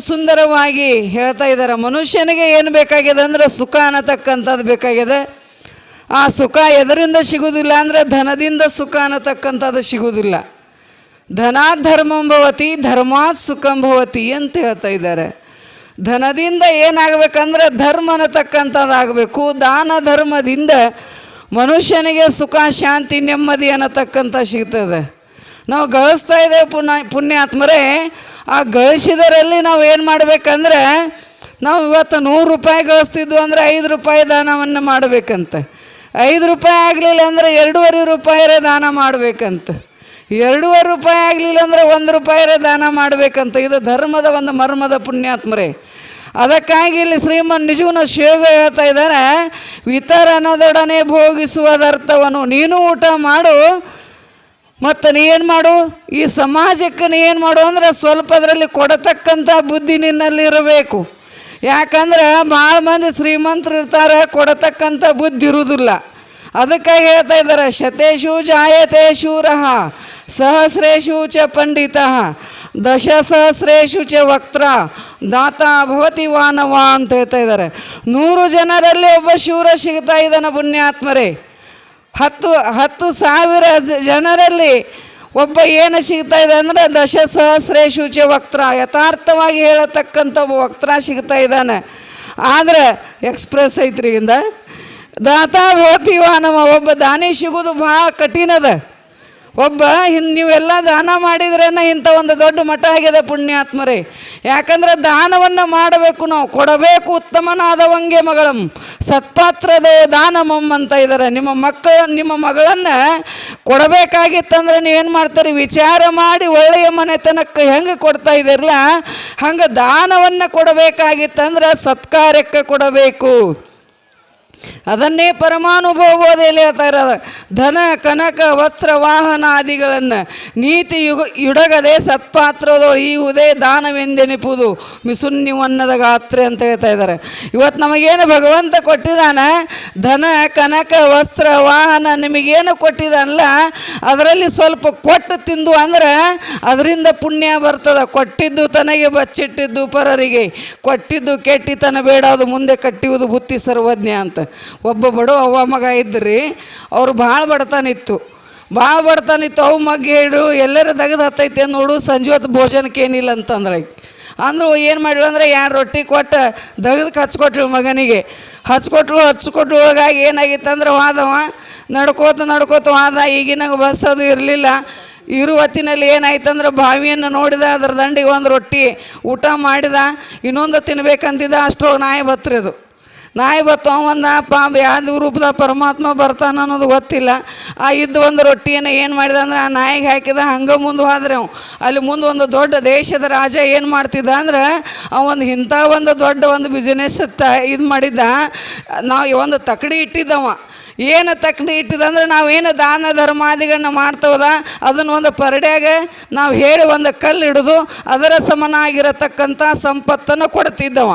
ಸುಂದರವಾಗಿ ಹೇಳ್ತಾ ಇದ್ದಾರೆ. ಮನುಷ್ಯನಿಗೆ ಏನು ಬೇಕಾಗಿದೆ ಅಂದರೆ ಸುಖ ಅನ್ನತಕ್ಕಂಥದ್ದು ಬೇಕಾಗಿದೆ. ಆ ಸುಖ ಎದರಿಂದ ಸಿಗುವುದಿಲ್ಲ ಅಂದರೆ ಧನದಿಂದ ಸುಖ ಅನ್ನತಕ್ಕಂಥದ್ದು ಸಿಗುವುದಿಲ್ಲ. ಧನಾಧರ್ಮಂ ಭವತಿ, ಧರ್ಮಾತ್ ಸುಖಂ ಭವತಿ ಅಂತ ಹೇಳ್ತಾ ಇದ್ದಾರೆ. ಧನದಿಂದ ಏನಾಗಬೇಕಂದ್ರೆ ಧರ್ಮ ಅನ್ನತಕ್ಕಂಥದ್ದಾಗಬೇಕು ದಾನ ಧರ್ಮದಿಂದ ಮನುಷ್ಯನಿಗೆ ಸುಖ, ಶಾಂತಿ, ನೆಮ್ಮದಿ ಅನ್ನತಕ್ಕಂಥ ಸಿಗ್ತದೆ. ನಾವು ಗಳಿಸ್ತಾ ಇದ್ದೇವೆ ಪುಣ್ಯ ಪುಣ್ಯಾತ್ಮರೇ ಆ ಗಳಿಸಿದರಲ್ಲಿ ನಾವು ಏನು ಮಾಡಬೇಕಂದ್ರೆ, ನಾವು ಇವತ್ತು ನೂರು ರೂಪಾಯಿ ಗಳಿಸ್ತಿದ್ವು ಅಂದರೆ ಐದು ರೂಪಾಯಿ ದಾನವನ್ನು ಮಾಡಬೇಕಂತೆ. ಐದು ರೂಪಾಯಿ ಆಗಲಿಲ್ಲ ಅಂದರೆ ಎರಡೂವರೆ ರೂಪಾಯಿರೇ ದಾನ ಮಾಡಬೇಕಂತ. ಎರಡೂವರೆ ರೂಪಾಯಿ ಆಗಲಿಲ್ಲ ಅಂದರೆ ಒಂದು ರೂಪಾಯಿರೇ ದಾನ ಮಾಡಬೇಕಂತ. ಇದು ಧರ್ಮದ ಒಂದು ಮರ್ಮದ ಪುಣ್ಯಾತ್ಮರೇ. ಅದಕ್ಕಾಗಿ ಇಲ್ಲಿ ಶ್ರೀಮನ್ ನಿಜವನ್ನ ಶೇಗ ಹೇಳ್ತಾ ಇದ್ದಾರೆ ವಿತರಣದೊಡನೆ ಭೋಗಿಸುವುದರ್ಥವನ್ನು ನೀನು ಊಟ ಮಾಡು ಮತ್ತು ನೀ ಏನು ಮಾಡು? ಈ ಸಮಾಜಕ್ಕೆ ನೀ ಏನು ಮಾಡು ಅಂದರೆ ಸ್ವಲ್ಪ ಅದರಲ್ಲಿ ಕೊಡತಕ್ಕಂಥ ಬುದ್ಧಿ ನಿನ್ನಲ್ಲಿ ಇರಬೇಕು. ಯಾಕಂದ್ರೆ ಭಾಳ ಮಂದಿ ಶ್ರೀಮಂತರು ಇರ್ತಾರೆ ಕೊಡತಕ್ಕಂಥ ಬುದ್ಧಿ ಇರುವುದಿಲ್ಲ ಅದಕ್ಕೆ ಹೇಳ್ತಾ ಇದ್ದಾರೆ, ಶತೇಶು ಜಾಯತೆ ಶೂರಃ ಸಹಸ್ರೇಶು ಚ ಪಂಡಿತ, ದಶಸಹಸ್ರೇಶು ಚ ವಕ್ತ್ರ, ದಾತ ಭವತಿ ವಾನವ ಅಂತ ಹೇಳ್ತಾ ಇದ್ದಾರೆ. ನೂರು ಜನರಲ್ಲಿ ಒಬ್ಬ ಶೂರ ಸಿಗ್ತಾ ಇದ್ದಾನೆ ಪುಣ್ಯಾತ್ಮರೇ. ಹತ್ತು ಹತ್ತು ಸಾವಿರ ಜನರಲ್ಲಿ ಒಬ್ಬ ಏನು ಸಿಗ್ತಾ ಇದೆ ಅಂದರೆ ದಶ ಸಹಸ್ರೇಶು ಚ ವಕ್ತ್ರ, ಯಥಾರ್ಥವಾಗಿ ಹೇಳತಕ್ಕಂಥ ಒಬ್ಬ ವಕ್ತ್ರ ಸಿಗ್ತಾ ಇದ್ದಾನೆ. ಆದರೆ ಎಕ್ಸ್ಪ್ರೆಸ್ ಐತ್ರಿಯಿಂದ ದಾತಾ ಹೋತಿವ ನಮ್ಮ ಒಬ್ಬ ದಾನಿ ಸಿಗೋದು ಭಾಳ ಕಠಿಣದ. ಒಬ್ಬ ಹಿನ್ ನೀವೆಲ್ಲ ದಾನ ಮಾಡಿದ್ರೇನ ಇಂಥ ಒಂದು ದೊಡ್ಡ ಮಠ ಆಗಿದೆ ಪುಣ್ಯಾತ್ಮರೇ. ಯಾಕಂದ್ರೆ ದಾನವನ್ನು ಮಾಡಬೇಕು ನಾವು, ಕೊಡಬೇಕು ಉತ್ತಮನಾದವಂಗೆ ಮಗಳಂ. ಸತ್ಪಾತ್ರದ ದಾನಮಂ ಅಂತ ಇದ್ದಾರೆ ನಿಮ್ಮ ಮಕ್ಕಳ, ನಿಮ್ಮ ಮಗಳನ್ನು ಕೊಡಬೇಕಾಗಿತ್ತಂದ್ರೆ ನೀವೇನು ಮಾಡ್ತಾರೆ? ವಿಚಾರ ಮಾಡಿ ಒಳ್ಳೆಯ ಮನೆತನಕ್ಕೆ ಹೆಂಗೆ ಕೊಡ್ತಾ ಇದ್ದೀರಲ್ಲ, ಹಂಗೆ ದಾನವನ್ನು ಕೊಡಬೇಕಾಗಿತ್ತಂದ್ರೆ ಸತ್ಕಾರ್ಯಕ್ಕೆ ಕೊಡಬೇಕು. ಅದನ್ನೇ ಪರಮಾನುಭವದಲ್ಲಿ ಹೇಳ್ತಾ ಇರೋದು. ಧನ, ಕನಕ, ವಸ್ತ್ರ, ವಾಹನ ಆದಿಗಳನ್ನು ನೀತಿ ಯುಗ ಯುಡಗದೆ ಸತ್ಪಾತ್ರದ ಈ ಉದೇ ದಾನವೆಂದೆನಿಪುದು ಮಿಸುನ್ನಿವನ್ನದ ಗಾತ್ರೆ ಅಂತ ಹೇಳ್ತಾ ಇದ್ದಾರೆ. ಇವತ್ತು ನಮಗೇನು ಭಗವಂತ ಕೊಟ್ಟಿದ್ದಾನೆ ಧನ, ಕನಕ, ವಸ್ತ್ರ, ವಾಹನ ನಿಮಗೇನು ಕೊಟ್ಟಿದ್ದಾನಲ್ಲ ಅದರಲ್ಲಿ ಸ್ವಲ್ಪ ಕೊಟ್ಟು ತಿಂದು ಅಂದರೆ ಅದರಿಂದ ಪುಣ್ಯ ಬರ್ತದೆ. ಕೊಟ್ಟಿದ್ದು ತನಗೆ ಬಚ್ಚಿಟ್ಟಿದ್ದು ಪರರಿಗೆ. ಕೊಟ್ಟಿದ್ದು ಕೆಟ್ಟಿತನ ಬೇಡ, ಅದು ಮುಂದೆ ಕಟ್ಟಿಯುವುದು ಬುತ್ತಿ ಸರ್ವಜ್ಞ ಅಂತ. ಒಬ್ಬ ಬಡವ ಅವ್ವ ಮಗ ಇದ್ರಿ, ಅವ್ರು ಭಾಳ ಬಡತನಿತ್ತು. ಭಾಳ ಬಡತನಿತ್ತು, ಅವು ಮಗ ಹೇಳು ಎಲ್ಲರ ತೆಗೆದು ಹತ್ತೈತೆ ನೋಡು, ಸಂಜೆ ಹೊತ್ತು ಭೋಜನಕ್ಕೆ ಏನಿಲ್ಲ ಅಂತಂದ್ರೆ ಅಂದ್ರೆ ಏನು ಮಾಡಿಳು ಅಂದರೆ, ಯಾರು ರೊಟ್ಟಿ ಕೊಟ್ಟು ದಗದಕ್ಕೆ ಹಚ್ಕೊಟ್ಳು ಮಗನಿಗೆ. ಹಚ್ಕೊಟ್ರು ಹಚ್ಕೊಟ್ರು ಒಳಗಾಗಿ ಏನಾಗಿತ್ತು ಅಂದ್ರೆ, ವಾದವ, ನಡ್ಕೋತ ನಡ್ಕೋತ ವಾದ ಈಗಿನಾಗ ಬಸ್ ಅದು ಇರಲಿಲ್ಲ. ಇರು ಹೊತ್ತಿನಲ್ಲಿ ಏನಾಯ್ತಂದ್ರೆ ಬಾವಿಯನ್ನು ನೋಡಿದ, ಅದ್ರ ದಂಡಿಗೆ ಒಂದು ರೊಟ್ಟಿ ಊಟ ಮಾಡಿದ, ಇನ್ನೊಂದು ತಿನ್ಬೇಕಂತಿದ್ದ ಅಷ್ಟೊಳಗೆ ನಾಯಿ ಬತ್ರಿ ಅದು ನಾಯಿ ಬತ್ತೊಂಬಂದ ಪಾಂಬ ಯಾವ್ದು ರೂಪದ ಪರಮಾತ್ಮ ಬರ್ತಾನ ಅನ್ನೋದು ಗೊತ್ತಿಲ್ಲ. ಆ ಇದ್ದು ಒಂದು ರೊಟ್ಟಿಯನ್ನು ಏನು ಮಾಡಿದ ಅಂದ್ರೆ ಆ ನಾಯಿಗೆ ಹಾಕಿದ, ಹಂಗೆ ಮುಂದೆ ಹೋದ್ರೆ ಅವು. ಅಲ್ಲಿ ಮುಂದೆ ಒಂದು ದೊಡ್ಡ ದೇಶದ ರಾಜ ಏನು ಮಾಡ್ತಿದ್ದ ಅಂದ್ರೆ ಅವ ಒಂದು ಇಂಥ ಒಂದು ದೊಡ್ಡ ಒಂದು ಬಿಸಿನೆಸ್ ತ ಇದು ಮಾಡಿದ್ದ. ನಾವು ಒಂದು ತಕಡಿ ಇಟ್ಟಿದ್ದವ. ಏನು ತಕ್ಕಡಿ ಇಟ್ಟಿದಂದ್ರೆ ನಾವೇನು ದಾನ ಧರ್ಮಾದಿಗಳನ್ನ ಮಾಡ್ತವದ? ಅದನ್ನು ಒಂದು ಪರಡ್ಯಾಗ ನಾವು ಹೇಳಿ ಒಂದು ಕಲ್ಲು ಹಿಡಿದು ಅದರ ಸಮನಾಗಿರತಕ್ಕಂಥ ಸಂಪತ್ತನ್ನು ಕೊಡ್ತಿದ್ದವ.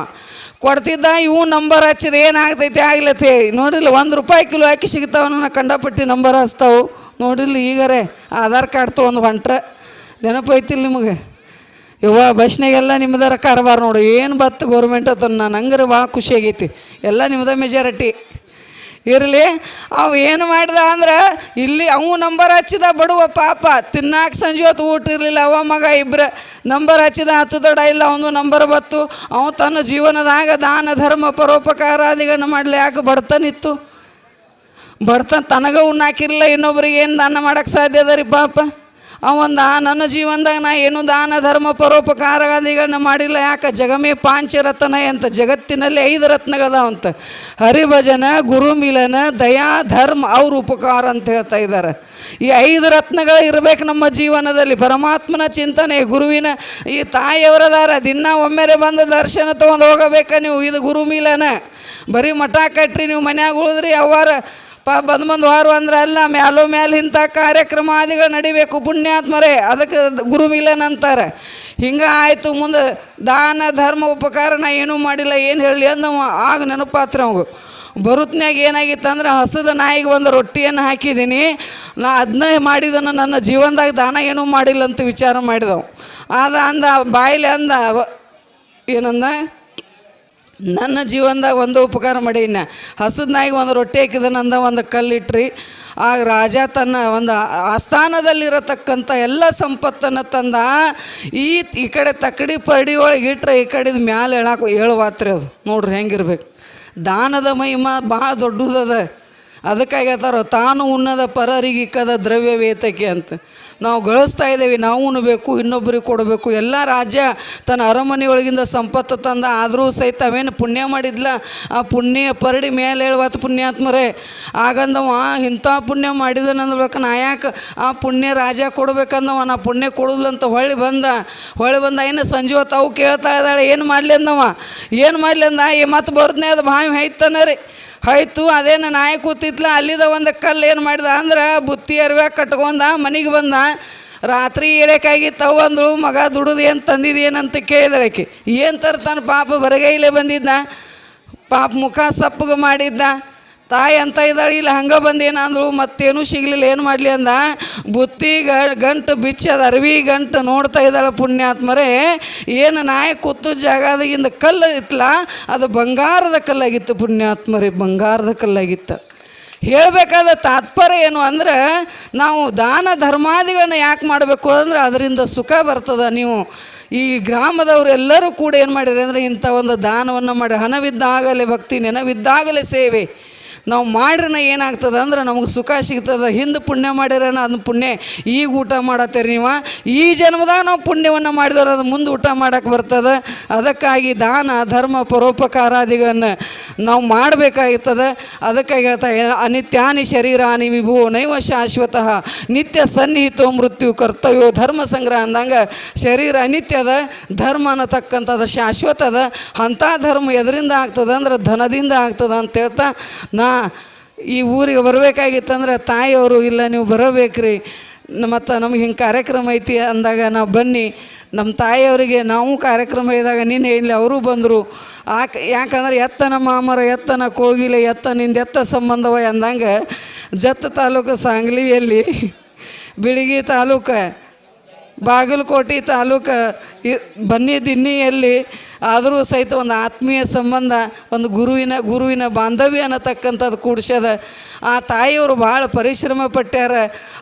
ಕೊಡ್ತಿದ್ದ ಇವು ನಂಬರ್ ಹಚ್ಚಿದ ಏನಾಗ್ತೈತಿ ಆಗ್ಲತ್ತ ಹೇಳಿ. ನೋಡಿಲ್ಲ, ಒಂದು ರೂಪಾಯಿ ಕಿಲೋ ಹಾಕಿ ಸಿಗ್ತಾವನ್ನ ಕಂಡಪಟ್ಟಿ ನಂಬರ್ ಹಚ್ತಾವು. ನೋಡಿಲ್ಲ ಈಗರೇ, ಆಧಾರ್ ಕಾರ್ಡ್ ತೊಗೊಂಡು ಹೊಂಟ್ರೆ. ನೆನಪೈತಿಲ್ಲ ನಿಮಗೆ? ಯವ್ವ ಬಸ್ನಾಗೆಲ್ಲ ನಿಮ್ಮದರ ಕಾರಬಾರ ನೋಡು. ಏನು ಬತ್ತು ಗೌರ್ಮೆಂಟ್ ಅಂತ ನಾನು ಹಂಗಾರೆ ಭಾಳ ಖುಷಿಯಾಗೈತಿ ಎಲ್ಲ ನಿಮ್ಮದ ಮೆಜಾರಿಟಿ. ಇರಲಿ, ಅವ ಏನು ಮಾಡ್ದ ಅಂದ್ರೆ, ಇಲ್ಲಿ ಅವು ನಂಬರ್ ಹಚ್ಚಿದ ಬಡುವ ಪಾಪ, ತಿನ್ನಾಕ ಸಂಜೆ ಹೊತ್ತು ಊಟ ಇರಲಿಲ್ಲ, ಅವ ಮಗ ಇಬ್ಬರ ನಂಬರ್ ಹಚ್ಚಿದ ಹಚ್ಚದೊಡ ಇಲ್ಲ, ಅವನು ನಂಬರ್ ಬತ್ತು. ಅವನು ತನ್ನ ಜೀವನದಾಗ ದಾನ, ಧರ್ಮ, ಪರೋಪಕಾರಾದಿಗಳನ್ನ ಮಾಡಲಿ, ಯಾಕೆ ಬಡ್ತನಿತ್ತು ಬಡ್ತನ್ ತನಗ ಉಣ್ಣಾಕಿರಲಿಲ್ಲ, ಇನ್ನೊಬ್ರಿಗೆ ಏನು ದಾನ ಮಾಡಕ್ಕೆ ಸಾಧ್ಯ ಅದ ರೀ ಪಾಪ? ಅವಂದ ನನ್ನ ಜೀವನದಾಗ ನಾ ಏನು ದಾನ ಧರ್ಮ ಪರೋಪಕಾರಗಳನ್ನ ಮಾಡಿಲ್ಲ. ಯಾಕೆ? ಜಗಮೇ ಪಾಂಚರತ್ನ ಅಂತ ಜಗತ್ತಿನಲ್ಲಿ ಐದು ರತ್ನಗಳದಾವಂತ. ಹರಿಭಜನ, ಗುರುಮಿಲನ, ದಯಾ, ಧರ್ಮ ಅವ್ರ ಉಪಕಾರ ಅಂತ ಹೇಳ್ತಾ ಇದ್ದಾರೆ. ಈ ಐದು ರತ್ನಗಳು ಇರಬೇಕು ನಮ್ಮ ಜೀವನದಲ್ಲಿ. ಪರಮಾತ್ಮನ ಚಿಂತನೆ, ಗುರುವಿನ ಈ ತಾಯಿಯವರದಾರ ದಿನ ಒಮ್ಮೆರೆ ಬಂದು ದರ್ಶನ ತೊಗೊಂಡು ಹೋಗಬೇಕ ನೀವು. ಇದು ಗುರುಮಿಲನ. ಬರೀ ಮಠ ಕಟ್ಟ್ರಿ ನೀವು ಮನ್ಯಾಗ ಉಳಿದ್ರಿ, ಅವ್ವಾರ ಪ ಬಂದು ಬಂದು ವಾರು ಅಂದ್ರೆ ಅಲ್ಲ, ಮ್ಯಾಲೋ ಮ್ಯಾಲ ಇಂಥ ಕಾರ್ಯಕ್ರಮ ಆದಿಗಳು ನಡಿಬೇಕು ಪುಣ್ಯಾತ್ಮರೇ, ಅದಕ್ಕೆ ಗುರು ಮಿಲನ್ ಅಂತಾರೆ. ಹಿಂಗೆ ಆಯಿತು ಮುಂದೆ ದಾನ, ಧರ್ಮ ಉಪಕಾರ ನಾ ಏನೂ ಮಾಡಿಲ್ಲ, ಏನು ಹೇಳಲಿ ಅಂದವ, ಆಗ ನೆನಪಾತ್ರ ಅವು ಬರುತ್ನ್ಯಾಗ ಏನಾಗಿತ್ತು ಅಂದ್ರೆ ಹಸದ ನಾಯಿಗೆ ಒಂದು ರೊಟ್ಟಿಯನ್ನು ಹಾಕಿದ್ದೀನಿ, ನಾ ಅದನ್ನ ಮಾಡಿದನ, ನನ್ನ ಜೀವನದಾಗ ದಾನ ಏನೂ ಮಾಡಿಲ್ಲ ಅಂತ ವಿಚಾರ ಮಾಡಿದವು. ಆದ ಅಂದ, ಬಾಯಿಲೆ ಅಂದ, ಏನಂದ? ನನ್ನ ಜೀವನದಾಗ ಒಂದು ಉಪಕಾರ ಮಾಡೀನಿ ಹಸದ ಒಂದು ರೊಟ್ಟಿ ಹಾಕಿದನಂದ ಒಂದು ಕಲ್ಲಿಟ್ರಿ. ಆ ರಾಜ ತನ್ನ ಒಂದು ಆಸ್ಥಾನದಲ್ಲಿರತಕ್ಕಂಥ ಎಲ್ಲ ಸಂಪತ್ತನ್ನು ತಂದ. ಈ ಈ ಕಡೆ ತಕ್ಕಡಿ ಪರಡಿ ಒಳಗೆ ಇಟ್ಟರೆ ಈ ಕಡೆದು ಮ್ಯಾಲೆ ಹೇಳಕ್ಕೆ ಹೇಳುವಾತ್ರಿ ಅದು. ನೋಡ್ರಿ ಹೆಂಗಿರ್ಬೇಕು. ದಾನದ ಮಹಿಮಾ ಭಾಳ ದೊಡ್ಡದದ. ಅದಕ್ಕಾಗಿ ಹೇಳ್ತಾರೋ, ತಾನು ಉಣ್ಣದ ಪರರಿಗೆ ಇಕ್ಕದ ದ್ರವ್ಯ ವೇತಕ್ಕೆ ಅಂತ. ನಾವು ಗಳಿಸ್ತಾ ಇದ್ದೇವೆ, ನಾವು ಉಣ್ಣಬೇಕು ಇನ್ನೊಬ್ಬರಿಗೆ ಕೊಡಬೇಕು. ಎಲ್ಲ ರಾಜ್ಯ ತನ್ನ ಅರಮನೆ ಒಳಗಿಂದ ಸಂಪತ್ತು ತಂದ, ಆದರೂ ಸಹಿತ ಅವೇನು ಪುಣ್ಯ ಮಾಡಿದ್ಲ? ಆ ಪುಣ್ಯ ಪರಡಿ ಮೇಲೆ ಹೇಳುವತ್ತು ಪುಣ್ಯಾತ್ಮರೇ. ಆಗಂದವ ಇಂಥ ಪುಣ್ಯ ಮಾಡಿದನಂದ್ಬೇಕು ನಾ ಯಾಕೆ ಆ ಪುಣ್ಯ ರಾಜ ಕೊಡ್ಬೇಕಂದವ? ನಾ ಪುಣ್ಯ ಕೊಡುದ್ಲಂತ ಹೊಳ್ಳಿ ಬಂದ. ಹೊಳ್ಳಿ ಬಂದ, ಏನು ಸಂಜೆ ಹೊತ್ತು ಅವು ಕೇಳ್ತಾ ಇದ್ದಾಳೆ ಏನು ಮಾಡ್ಲಿ ಅಂದವ? ಏನು ಮಾಡ್ಲಿ ಅಂದ? ಈ ಮತ್ತೆ ಬರ್ದನೇ ಅದು ಬಾವಿ ಹೈತನ ರೀ. ಆಯ್ತು ಅದೇನು ನಾಯಿ ಕೂತಿತ್ಲ? ಅಲ್ಲಿದ ಒಂದು ಕಲ್ಲು ಏನು ಮಾಡಿದ? ಅಂದ್ರೆ ಬುತ್ತಿ ಅರಿವೆ ಕಟ್ಕೊಂಡ ಮನೆಗೆ ಬಂದ. ರಾತ್ರಿ ಏಳಕ್ಕಾಗಿ ಅಂದಳು, ಮಗ, ದುಡಿದು ಏನು ತಂದಿದೇನಂತ ಕೇಳಿದಳಕ್ಕೆ ಏನು ತರ್ತಾನೆ ಪಾಪ? ಬರಗೈಲೆ ಬಂದಿದ್ದ ಪಾಪ ಮುಖ ಸಪ್ಪಗೆ ಮಾಡಿದ್ದ ತಾಯಿ ಅಂತ ಇದ್ದಾಳೆ, ಇಲ್ಲ ಹಂಗೆ ಬಂದೇನ ಅಂದಳು ಮತ್ತೇನು ಸಿಗಲಿಲ್ಲ, ಏನು ಮಾಡಲಿ ಅಂದ? ಬುತ್ತಿ ಗ, ಗಂಟು ಬಿಚ್ಚದ ಅರವಿ ಗಂಟು ನೋಡ್ತಾ ಇದ್ದಾಳೆ ಪುಣ್ಯಾತ್ಮರೇ. ಏನು ನಾಯಿ ಕೂತು ಜಾಗದಾಗಿಂದ ಕಲ್ಲು ಇತ್ತಲ್ಲ ಅದು ಬಂಗಾರದ ಕಲ್ಲಾಗಿತ್ತು ಪುಣ್ಯಾತ್ಮರೇ, ಬಂಗಾರದ ಕಲ್ಲಾಗಿತ್ತು. ಹೇಳಬೇಕಾದ ತಾತ್ಪರ್ಯ ಏನು ಅಂದ್ರೆ, ನಾವು ದಾನ ಧರ್ಮಾದಿಗಳನ್ನ ಯಾಕೆ ಮಾಡಬೇಕು ಅಂದ್ರೆ, ಅದರಿಂದ ಸುಖ ಬರ್ತದೆ. ನೀವು ಈ ಗ್ರಾಮದವರೆಲ್ಲರೂ ಕೂಡ ಏನು ಮಾಡಿರಿ ಅಂದರೆ, ಇಂಥ ಒಂದು ದಾನವನ್ನು ಮಾಡಿ, ಹಣವಿದ್ದಾಗಲೇ ಭಕ್ತಿ, ನೆನವಿದ್ದಾಗಲೇ ಸೇವೆ. ನಾವು ಮಾಡ್ರನ ಏನಾಗ್ತದೆ ಅಂದ್ರೆ ನಮಗೆ ಸುಖ ಸಿಗ್ತದೆ. ಹಿಂದೆ ಪುಣ್ಯ ಮಾಡಿರೋಣ ಅದನ್ನ ಪುಣ್ಯ. ಈಗ ಊಟ ಮಾಡತ್ತೀರಿ ನೀವು? ಈ ಜನ್ಮದಾಗ ನಾವು ಪುಣ್ಯವನ್ನು ಮಾಡಿದವ್ರು ಅದು ಮುಂದೆ ಊಟ ಮಾಡೋಕ್ಕೆ ಬರ್ತದೆ. ಅದಕ್ಕಾಗಿ ದಾನ, ಧರ್ಮ, ಪರೋಪಕಾರಾದಿಗಳನ್ನು ನಾವು ಮಾಡಬೇಕಾಗ್ತದೆ ಅದಕ್ಕಾಗಿ ಹೇಳ್ತಾ ಅನಿತ್ಯಾನಿ ಅನಿತ್ಯಾನಿ ಶರೀರಾನಿ ವಿಭೂ ನೈವ ಶಾಶ್ವತಃ. ನಿತ್ಯ ಸನ್ನಿಹಿತೋ ಮೃತ್ಯು ಕರ್ತವ್ಯೋ ಧರ್ಮ ಸಂಗ್ರಹ ಅಂದಂಗೆ ಶರೀರ ಅನಿತ್ಯದ ಧರ್ಮ ಅನ್ನತಕ್ಕಂಥದ್ದು ಶಾಶ್ವತದ. ಅಂಥ ಧರ್ಮ ಎದರಿಂದ ಆಗ್ತದೆ ಅಂದ್ರೆ ಧನದಿಂದ ಆಗ್ತದೆ ಅಂತ ಹೇಳ್ತಾ ನಾ ಈ ಊರಿಗೆ ಬರಬೇಕಾಗಿತ್ತಂದ್ರೆ, ತಾಯಿಯವರು, ಇಲ್ಲ ನೀವು ಬರಬೇಕ್ರಿ. ಮತ್ತು ನಮ್ಗೆ ಹಿಂಗೆ ಕಾರ್ಯಕ್ರಮ ಐತಿ ಅಂದಾಗ ನಾವು ಬನ್ನಿ. ನಮ್ಮ ತಾಯಿಯವರಿಗೆ ನಾವು ಕಾರ್ಯಕ್ರಮ ಇದ್ದಾಗ ನಿನ್ನೆ ಇಲ್ಲಿ ಅವರು ಬಂದರು. ಆಕ, ಯಾಕಂದ್ರೆ ಎತ್ತನ ಮಾಮರ, ಎತ್ತನ ಕೋಗಿಲೆ ಎತ್ತ ನಿಂದ ಎತ್ತ ಸಂಬಂಧವ ಅಂದಂಗೆ ಜತ್ತ ತಾಲೂಕು ಸಾಂಗ್ಲಿಯಲ್ಲಿ, ಬಿಳಿಗಿ ತಾಲೂಕು, ಬಾಗಲಕೋಟೆ ತಾಲೂಕು ಬನ್ನಿ ದಿನ್ನಿಯಲ್ಲಿ ಆದರೂ ಸಹಿತ ಒಂದು ಆತ್ಮೀಯ ಸಂಬಂಧ, ಒಂದು ಗುರುವಿನ ಗುರುವಿನ ಬಾಂಧವ್ಯ ಅನ್ನತಕ್ಕಂಥದ್ದು ಕೂಡ್ಸ್ಯದ ಆ ತಾಯಿಯವರು ಭಾಳ ಪರಿಶ್ರಮ ಪಟ್ಟ್ಯಾರ.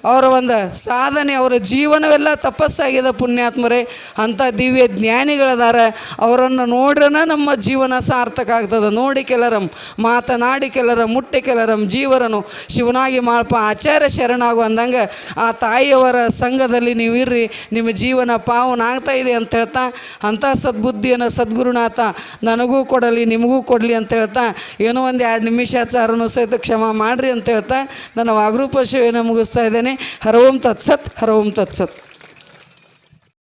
ಅವರ ಒಂದು ಸಾಧನೆ, ಅವರ ಜೀವನವೆಲ್ಲ ತಪಸ್ಸಾಗಿದೆ ಪುಣ್ಯಾತ್ಮರೇ. ಅಂಥ ದಿವ್ಯ ಜ್ಞಾನಿಗಳದಾರ. ಅವರನ್ನು ನೋಡ್ರನ ನಮ್ಮ ಜೀವನ ಸಾರ್ಥಕ ಆಗ್ತದೆ. ನೋಡಿ ಕೆಲರಂ, ಮಾತನಾಡಿ ಕೆಲರ, ಮುಟ್ಟಿ ಕೆಲರಂ, ಜೀವರನು ಶಿವನಾಗಿ ಮಾಳ್ಪ ಆಚಾರ್ಯ ಶರಣಾಗು ಅಂದಂಗೆ ಆ ತಾಯಿಯವರ ಸಂಘದಲ್ಲಿ ನೀವು ಇರ್ರಿ ನಿಮ್ಮ ಜೀವನ ಪಾವನ ಆಗ್ತಾ ಅಂತ ಹೇಳ್ತಾ, ಅಂಥ ಸದ್ಬುದ್ಧಿಯನ್ನು ಸದ್ಗುರುನಾಥ ನನಗೂ ಕೊಡಲಿ, ನಿಮಗೂ ಕೊಡಲಿ ಅಂತ ಹೇಳ್ತಾ, ಏನೋ ಒಂದು ಎರಡು ನಿಮಿಷಾಚಾರನು ಸಹಿತ ಕ್ಷಮ ಮಾಡಿರಿ ಅಂತ ಹೇಳ್ತಾ, ನನ್ನ ವಾಗ್ರೂಪ ಶಿವನ ಮುಗಿಸ್ತಾ ಇದ್ದೇನೆ. ಹರವಂ ತತ್ಸತ್ ಹರವಂ ತತ್ಸತ್.